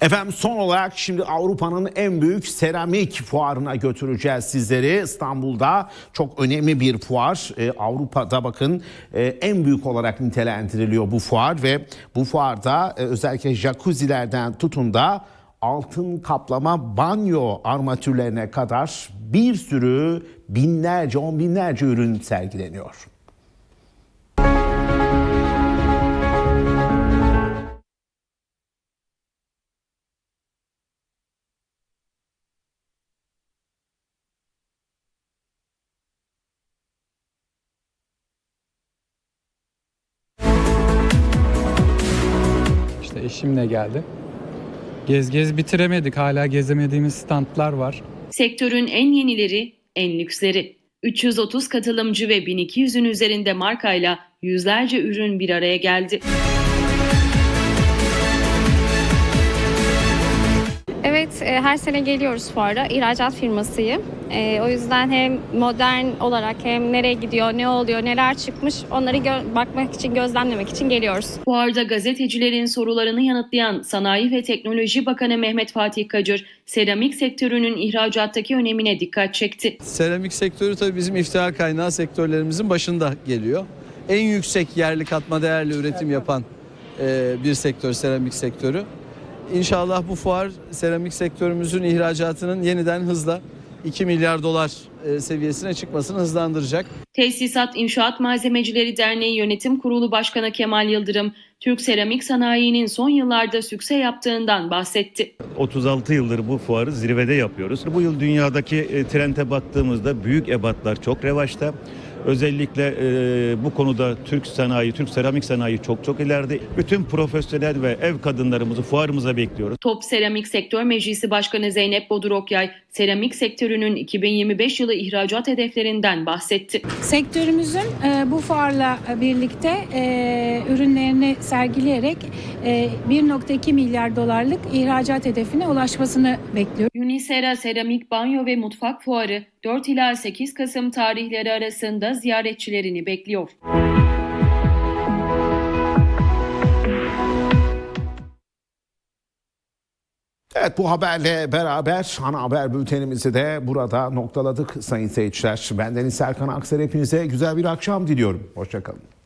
Efendim son olarak şimdi Avrupa'nın en büyük seramik fuarına götüreceğiz sizleri. İstanbul'da çok önemli bir fuar. Ee, Avrupa'da bakın e, en büyük olarak nitelendiriliyor bu fuar ve bu fuarda e, özellikle jacuzzilerden tutun da altın kaplama banyo armatürlerine kadar bir sürü binlerce on binlerce ürün sergileniyor. Eşimle geldi. Gez gez bitiremedik. Hala gezemediğimiz standlar var. Sektörün en yenileri, en lüksleri. 330 katılımcı ve 1200'ün üzerinde markayla yüzlerce ürün bir araya geldi. Her sene geliyoruz fuara. İhracat firmasıyım. E, o yüzden hem modern olarak hem nereye gidiyor, ne oluyor, neler çıkmış onları gö- bakmak için, gözlemlemek için geliyoruz. Fuarda gazetecilerin sorularını yanıtlayan Sanayi ve Teknoloji Bakanı Mehmet Fatih Kacır, seramik sektörünün ihracattaki önemine dikkat çekti. Seramik sektörü tabii bizim iftihar kaynağı sektörlerimizin başında geliyor. En yüksek yerli katma değerli üretim yapan e, bir sektör seramik sektörü. İnşallah bu fuar seramik sektörümüzün ihracatının yeniden hızla 2 milyar dolar seviyesine çıkmasını hızlandıracak. Tesisat İnşaat Malzemecileri Derneği Yönetim Kurulu Başkanı Kemal Yıldırım, Türk seramik sanayinin son yıllarda sükse yaptığından bahsetti. 36 yıldır bu fuarı zirvede yapıyoruz. Bu yıl dünyadaki e, trende baktığımızda büyük ebatlar çok revaçta. Özellikle e, bu konuda Türk sanayi, Türk seramik sanayi çok çok ileride. Bütün profesyonel ve ev kadınlarımızı fuarımıza bekliyoruz. Top Seramik Sektör Meclisi Başkanı Zeynep Bodur Okyay, seramik sektörünün 2025 yılı ihracat hedeflerinden bahsetti. Sektörümüzün e, bu fuarla birlikte e, ürünlerini sergileyerek e, 1.2 milyar dolarlık ihracat hedefine ulaşmasını bekliyoruz. Unisera Seramik Banyo ve Mutfak Fuarı 4 ila 8 Kasım tarihleri arasında ziyaretçilerini bekliyor. Evet bu haberle beraber ana haber bültenimizi de burada noktaladık sayın seyirciler. Benden Serkan Akser hepinize güzel bir akşam diliyorum. Hoşçakalın.